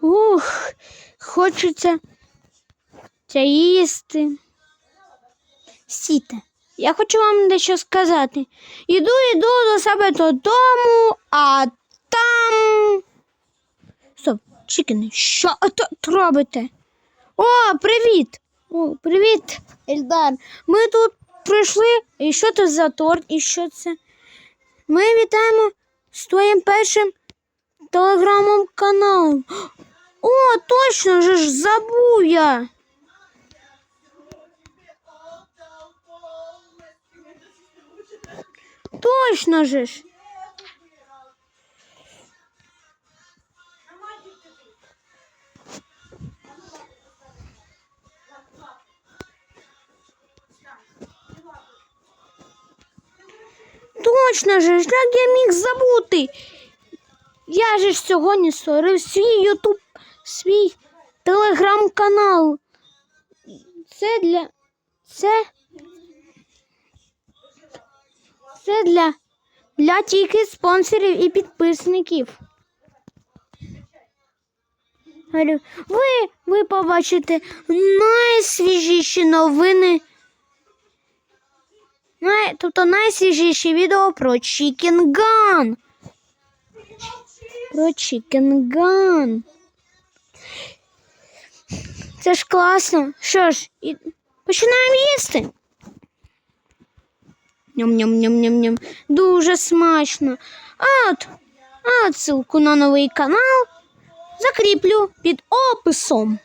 Ух, хочеться це їсти. Стійте, я хочу вам дещо сказати. Іду, іду до себе додому, а там. Стоп, чікини, що тут робите? О, привіт! О, привіт, Ельдар. Ми тут прийшли. І що це за торт? І що це? Ми вітаємо з твоїм першим телеграмом каналом. О, точно же ж забув я. Точно же ж. Точно же ж, як я міг забути? Я же ж сьогодні створив свій Ютуб, свій телеграм-канал. Це для. Це. Це для, для тільки спонсорів і підписників. Ви, ви побачите найсвіжіші новини. Най, тобто найсвіжіші відео про Chicken Gun. Про Gun. Це ж класно. Що ж, і... починаємо їсти. Ням-ням-ням-ням-ням. Дуже смачно. А от, от ссылку на новий канал закріплю під описом.